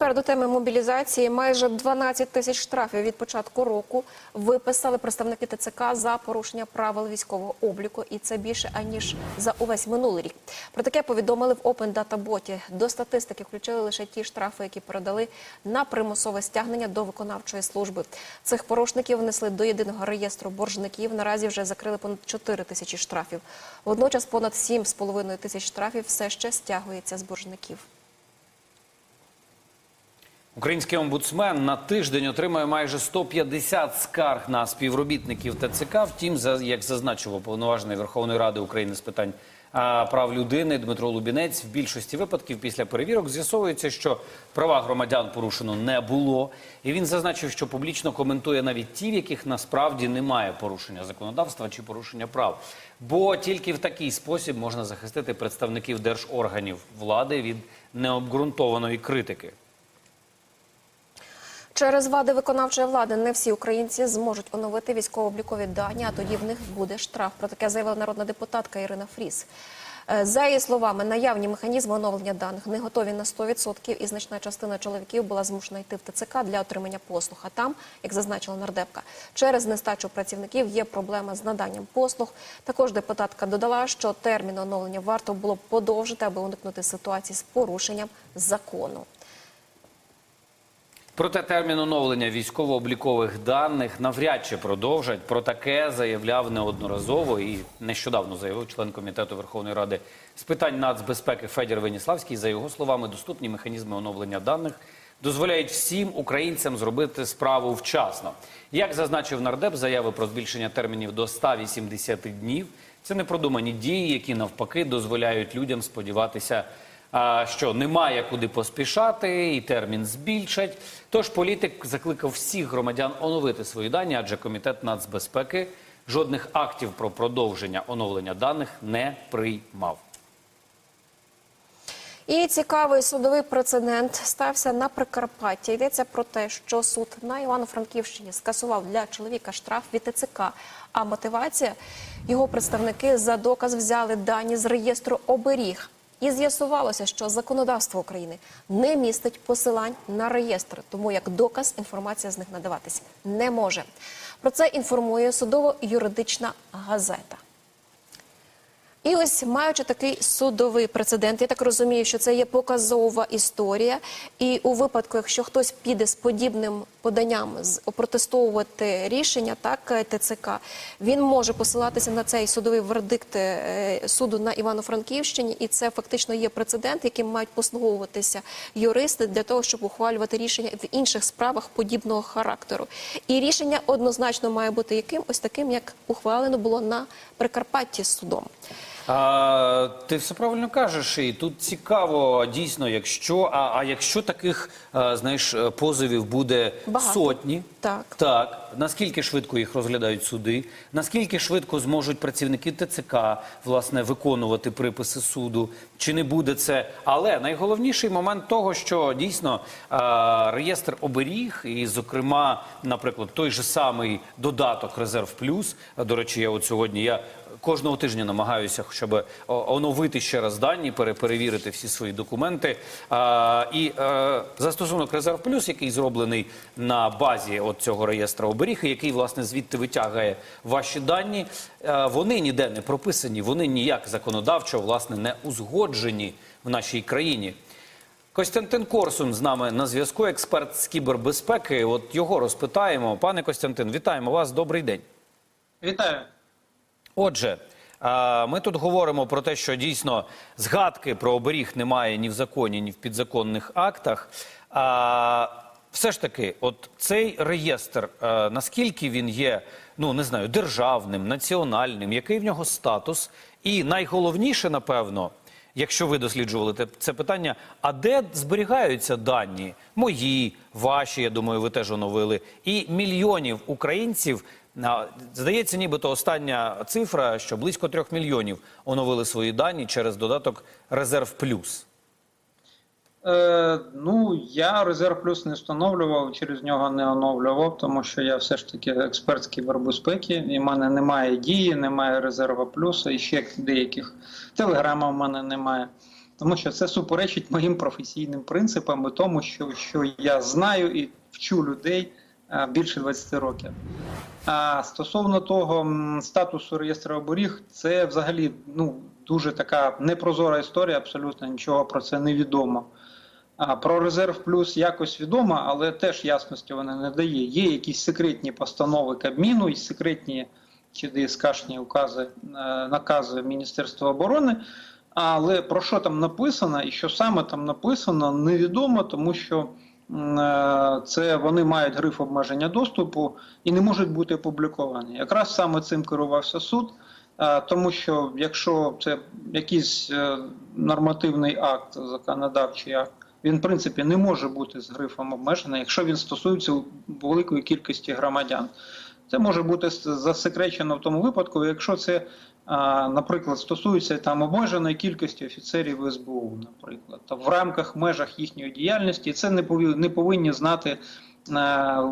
тепер до теми мобілізації. Майже 12 тисяч штрафів від початку року виписали представники ТЦК за порушення правил військового обліку, і це більше аніж за увесь минулий рік. Про таке повідомили в Open Data Bot. До статистики включили лише ті штрафи, які передали на примусове стягнення до виконавчої служби. Цих порушників внесли до єдиного реєстру боржників. Наразі вже закрили понад 4 тисячі штрафів. Водночас понад 7,5 тисяч штрафів все ще стягується з боржників. Український омбудсмен на тиждень отримує майже 150 скарг на співробітників ТЦК. Втім, як зазначив уповноважений Верховної Ради України з питань прав людини Дмитро Лубінець, в більшості випадків після перевірок з'ясовується, що права громадян порушено не було. І він зазначив, що публічно коментує навіть ті, в яких насправді немає порушення законодавства чи порушення прав. Бо тільки в такий спосіб можна захистити представників держорганів влади від необґрунтованої критики. Через вади виконавчої влади не всі українці зможуть оновити військово-облікові дані, а тоді в них буде штраф. Про таке заявила народна депутатка Ірина Фріс. Е, За її словами, наявні механізми оновлення даних не готові на 100% і значна частина чоловіків була змушена йти в ТЦК для отримання послуг. А там, як зазначила нардепка, через нестачу працівників є проблема з наданням послуг. Також депутатка додала, що термін оновлення варто було б подовжити, аби уникнути ситуації з порушенням закону. Проте термін оновлення військово-облікових даних навряд чи продовжать. Про таке заявляв неодноразово і нещодавно заявив член комітету Верховної Ради з питань нацбезпеки Федір Веніславський. За його словами, доступні механізми оновлення даних дозволяють всім українцям зробити справу вчасно. Як зазначив нардеп, заяви про збільшення термінів до 180 днів це непродумані дії, які навпаки дозволяють людям сподіватися що немає куди поспішати, і термін збільшать. Тож політик закликав всіх громадян оновити свої дані, адже комітет нацбезпеки жодних актів про продовження оновлення даних не приймав. І цікавий судовий прецедент стався на Прикарпатті. Йдеться про те, що суд на Івано-Франківщині скасував для чоловіка штраф від ТЦК. А мотивація його представники за доказ взяли дані з реєстру оберіг. І з'ясувалося, що законодавство України не містить посилань на реєстр, тому як доказ інформація з них надаватись не може. Про це інформує судово-юридична газета. І ось маючи такий судовий прецедент, я так розумію, що це є показова історія. І у випадку, якщо хтось піде з подібним поданням з опротестовувати рішення, так е, ТЦК, він може посилатися на цей судовий вердикт е, суду на Івано-Франківщині, і це фактично є прецедент, яким мають послуговуватися юристи для того, щоб ухвалювати рішення в інших справах подібного характеру. І рішення однозначно має бути яким ось таким, як ухвалено було на Прикарпатті судом. А, ти все правильно кажеш, і тут цікаво дійсно, якщо а, а якщо таких а, знаєш е, позовів буде Багато. сотні, Так. так наскільки швидко їх розглядають суди, наскільки швидко зможуть працівники ТЦК власне виконувати приписи суду, чи не буде це? Але найголовніший момент того, що дійсно а, реєстр оберіг, і, зокрема, наприклад, той же самий додаток Резерв Плюс. До речі, я от сьогодні я кожного тижня намагаюся, щоб оновити ще раз дані, пере- перевірити всі свої документи. І е, застосунок Резерв Плюс, який зроблений на базі цього реєстра оберіг, який власне звідти витягує ваші дані, е, вони ніде не прописані, вони ніяк законодавчо власне не узгоджені в нашій країні. Костянтин Корсун з нами на зв'язку, експерт з кібербезпеки. От його розпитаємо. Пане Костянтин, вітаємо вас. Добрий день. Вітаю. Отже, ми тут говоримо про те, що дійсно згадки про оберіг немає ні в законі, ні в підзаконних актах. Все ж таки, от цей реєстр, наскільки він є, ну не знаю, державним, національним, який в нього статус, і найголовніше, напевно, якщо ви досліджували це питання, а де зберігаються дані мої, ваші, я думаю, ви теж оновили, і мільйонів українців. Здається, нібито остання цифра, що близько трьох мільйонів оновили свої дані через додаток Резерв Плюс. Е, ну, я резерв плюс не встановлював, через нього не оновлював, тому що я все ж таки експерт з кібербезпеки, і в мене немає дії, немає резерва плюса, і ще деяких телеграма в мене немає. тому що це суперечить моїм професійним принципам і тому, що, що я знаю і вчу людей більше 20 років. А стосовно того статусу реєстру оберіг, це взагалі ну, дуже така непрозора історія, абсолютно нічого про це не відомо. А про резерв плюс якось відомо, але теж ясності вона не дає. Є якісь секретні постанови Кабміну і секретні чи ДСКшні укази, е, накази Міністерства оборони. Але про що там написано і що саме там написано, невідомо, тому що е, це вони мають гриф обмеження доступу і не можуть бути опубліковані. Якраз саме цим керувався суд. Е, Тому що якщо це якийсь е, нормативний акт, законодавчий акт, він в принципі не може бути з грифом обмежений, якщо він стосується великої кількості громадян. Це може бути засекречено в тому випадку, якщо це, наприклад, стосується там обмеженої кількості офіцерів СБУ, наприклад, в рамках межах їхньої діяльності це не повинні знати е,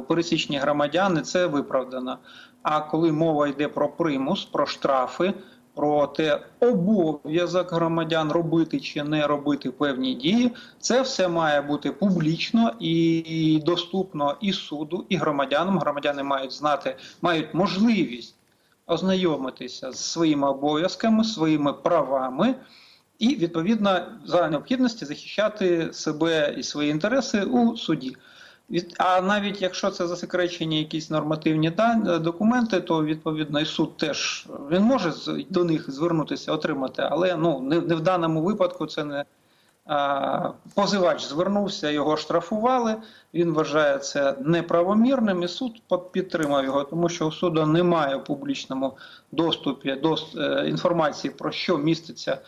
пересічні громадяни, це виправдано. А коли мова йде про примус, про штрафи, про те, обов'язок громадян робити чи не робити певні дії, це все має бути публічно і доступно і суду, і громадянам. Громадяни мають знати, мають можливість ознайомитися з своїми обов'язками, своїми правами. І відповідно за необхідності захищати себе і свої інтереси у суді. А навіть якщо це засекречені якісь нормативні дан- документи, то відповідно і суд теж він може до них звернутися, отримати, але ну не, в даному випадку це не позивач звернувся, його штрафували. Він вважає це неправомірним, і суд підтримав його, тому що у суду немає в публічному доступі до е, інформації про що міститься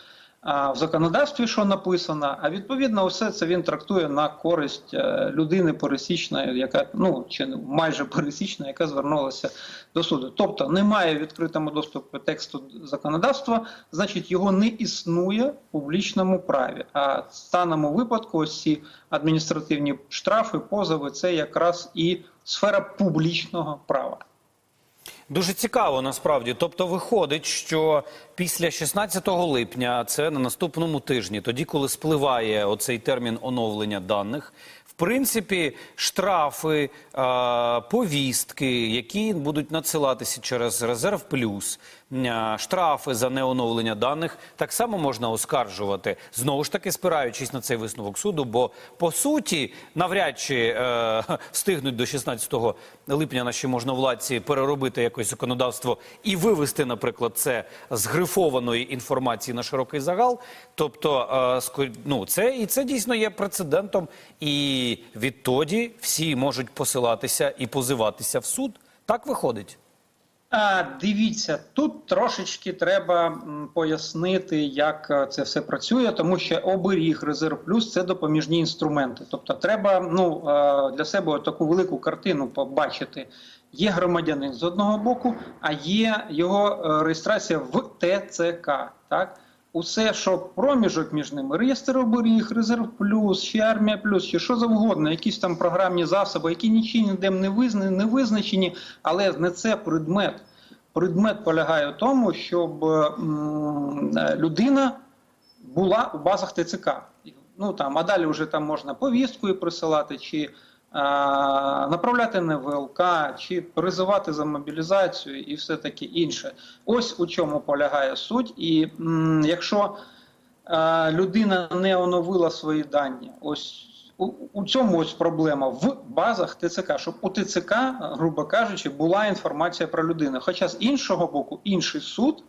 в законодавстві, що написано. А відповідно, все це він трактує на користь е, людини пересічної, яка ну чи майже пересічна, яка звернулася до суду. Тобто немає відкритому доступу тексту законодавства, значить його не існує в публічному праві. А в даному випадку ось ці адміністративні штрафи, позови це якраз і сфера публічного права. Дуже цікаво насправді. Тобто, виходить, що після 16 липня, це на наступному тижні, тоді, коли спливає оцей термін оновлення даних, в принципі, штрафи, повістки, які будуть надсилатися через резерв плюс, штрафи за неоновлення даних, так само можна оскаржувати. Знову ж таки, спираючись на цей висновок суду, бо по суті, навряд чи е, встигнуть до 16 липня наші можновладці переробити якось законодавство і вивести, наприклад, це з грифованої інформації на широкий загал. Тобто, е, ну, це і це дійсно є прецедентом. І відтоді всі можуть посилатися і позиватися в суд. Так виходить. А, дивіться, тут трошечки треба пояснити, як е, це все працює, тому що оберіг резерв плюс це допоміжні інструменти. Тобто, треба ну е, для себе таку велику картину побачити. Є громадянин з одного боку, а є його е, реєстрація в ТЦК. Так, усе, що проміжок між ними, реєстр оберіг, резерв плюс, чи армія плюс, чи що завгодно, якісь там програмні засоби, які нічим не визнані, не визначені, але не це предмет. Предмет полягає в тому, щоб м, е, людина була у базах ТЦК. Ну там, а далі вже там можна повісткою присилати, чи направляти на ВЛК, чи призивати за мобілізацію і все таке інше. Ось у чому полягає суть. І м, якщо е, людина не оновила свої дані, ось у, у цьому ось проблема в базах ТЦК, щоб у ТЦК, грубо кажучи, була інформація про людину. Хоча з іншого боку, інший суд,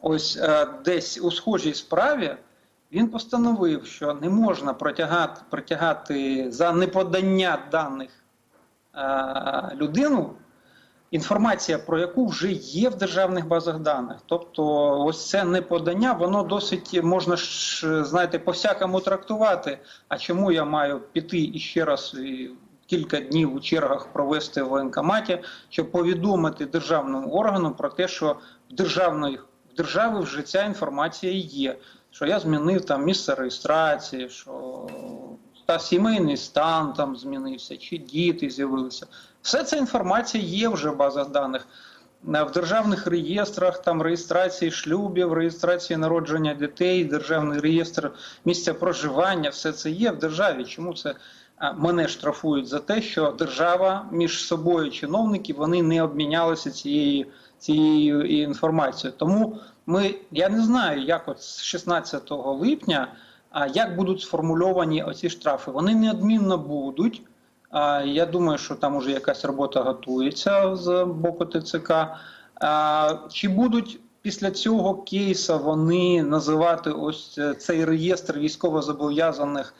ось е, десь у схожій справі, він постановив, що не можна протягати, притягати за неподання даних е, людину, інформація про яку вже є в державних базах даних. Тобто, ось це неподання, воно досить можна ж, знаєте, по-всякому трактувати. А чому я маю піти і ще раз і кілька днів у чергах провести в воєнкоматі, щоб повідомити державному органу про те, що в державної в держави вже ця інформація є. Що я змінив там місце реєстрації, що та сімейний стан там змінився, чи діти з'явилися. Все ця інформація є вже в базах даних. е, в державних реєстрах, там реєстрації шлюбів, реєстрації народження дітей, державний реєстр місця проживання, все це є в державі. Чому це е, мене штрафують за те, що держава між собою чиновники вони не обмінялися цією цією інформацією. Тому ми я не знаю, як от з 16 липня. А як будуть сформульовані оці штрафи? Вони неодмінно будуть. А, Я думаю, що там уже якась робота готується з боку ТЦК. А, Чи будуть після цього кейса вони називати ось е, цей реєстр військовозобов'язаних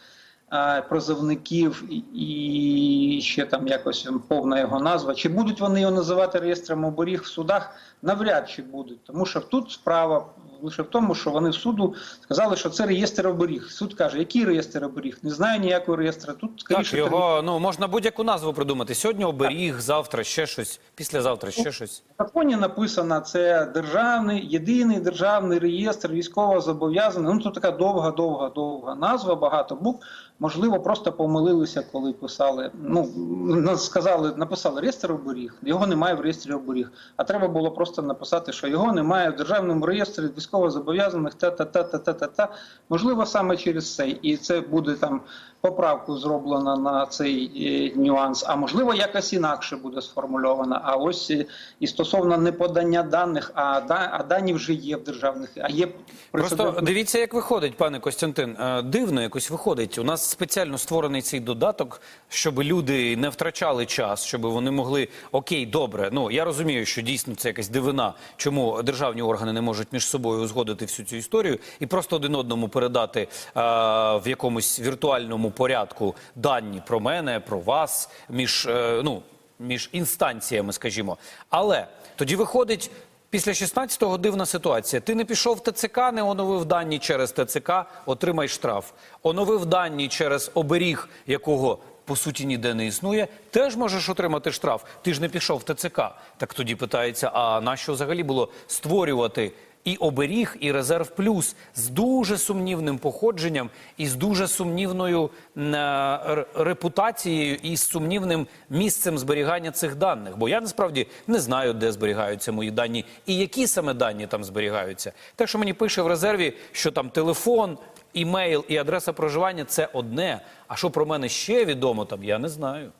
а, призовників і- ще там якось повна його назва? Чи будуть вони його називати реєстром оберіг в судах? Навряд чи будуть, тому що тут справа лише в тому, що вони в суду сказали, що це реєстр оберіг. Суд каже, який реєстр оберіг? Не знаю ніякого реєстру. Тут Так, його ну можна будь-яку назву придумати. Сьогодні оберіг, завтра ще щось, післязавтра ще щось. В законі написано, це державний, єдиний державний реєстр військово зобов'язаний. Ну тут така довга, довга, довга назва, багато букв. Можливо, просто помилилися, коли писали. Ну сказали, написали реєстр оберіг. Його немає в реєстрі оберіг. А треба було просто написати, що його немає в державному реєстрі військово зобов'язаних. Та та та та та та та. Можливо, саме через це, і це буде там поправку зроблено на цей е, нюанс. А можливо, якось інакше буде сформульовано. А ось е, і стосовно неподання даних, а, да, а дані вже є в державних, а є Просто дивіться, як виходить, пане Костянтин. Е, Дивно якось виходить. У нас спеціально створений цей додаток, щоб люди не втрачали час, щоб вони могли окей, добре. Ну я розумію, що дійсно це якась дивина, чому державні органи не можуть між собою узгодити всю цю історію і просто один одному передати е, в якомусь віртуальному порядку дані про мене, про вас, між е, ну між інстанціями, скажімо. Але тоді виходить. Після 16-го дивна ситуація. Ти не пішов в ТЦК, не оновив дані через ТЦК, отримай штраф. Оновив дані через оберіг, якого по суті ніде не існує, теж можеш отримати штраф. Ти ж не пішов в ТЦК. Так тоді питається: а нащо взагалі було створювати і оберіг, і резерв плюс з дуже сумнівним походженням і з дуже сумнівною е, репутацією і з сумнівним місцем зберігання цих даних. Бо я насправді не знаю, де зберігаються мої дані і які саме дані там зберігаються. Те, що мені пише в резерві, що там телефон, імейл і адреса проживання це одне. А що про мене ще відомо там, я не знаю.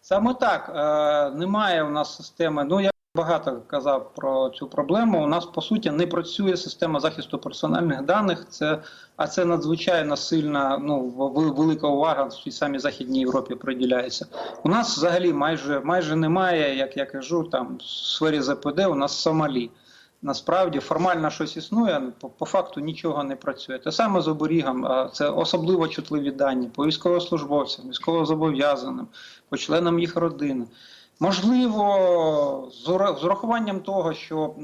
Саме так е, немає у нас системи. Ну я багато казав про цю проблему. У нас по суті не працює система захисту персональних даних. Це а це надзвичайно сильна, ну велика увага в цій самій західній Європі приділяється. У нас взагалі майже майже немає, як я кажу, там в сфері ЗПД у нас Сомалі. Насправді формально щось існує, по, по факту нічого не працює. Те саме з оберігом, це особливо чутливі дані по військовослужбовцям, військовозобов'язаним, по членам їх родини. Можливо, з урахуванням того, що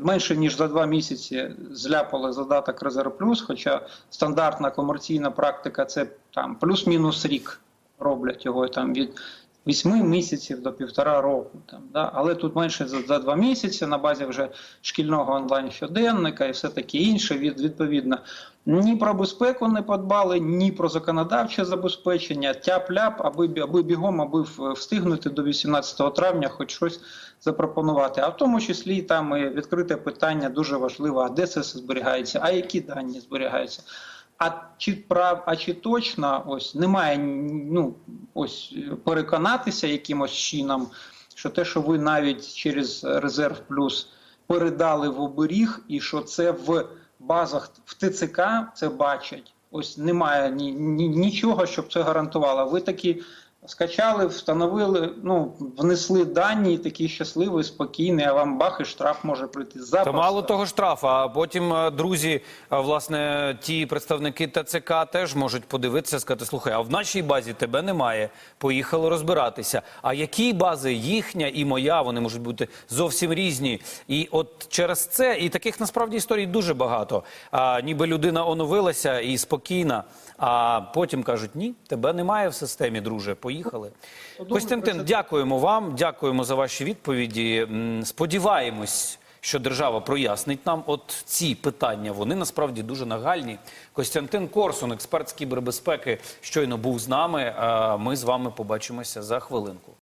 менше ніж за два місяці зляпали задаток Резерв Плюс, хоча стандартна комерційна практика це там плюс-мінус рік роблять його там від 8 місяців до півтора року. Там, да? Але тут менше за, за два місяці на базі вже шкільного онлайн щоденника і все таке інше. Від, відповідно, ні про безпеку не подбали, ні про законодавче забезпечення. Тяп-ляп, аби, аби бігом, аби встигнути до 18 травня хоч щось запропонувати. А в тому числі там і відкрите питання дуже важливе: а де це все зберігається, а які дані зберігаються. А чи прав, а чи точно ось немає ну ось переконатися якимось чином, що те, що ви навіть через резерв плюс передали в оберіг, і що це в базах в ТЦК це бачать. Ось немає ні, ні нічого, щоб це гарантувало. Ви такі скачали, встановили, ну внесли дані, і такі щасливі, спокійні, а вам бах і штраф може прийти за Та мало того штрафу, а потім друзі, власне, ті представники ТЦК теж можуть подивитися, сказати, слухай, а в нашій базі тебе немає. Поїхали розбиратися. А які бази їхня і моя, вони можуть бути зовсім різні. І от через це, і таких насправді історій дуже багато. А, ніби людина оновилася і спокійна, а потім кажуть, ні, тебе немає в системі, друже. Поїхали. Костянтин, дякуємо вам, дякуємо за ваші відповіді. Сподіваємось, що держава прояснить нам от ці питання. Вони насправді дуже нагальні. Костянтин Корсун, експерт з кібербезпеки, щойно був з нами. Ми з вами побачимося за хвилинку.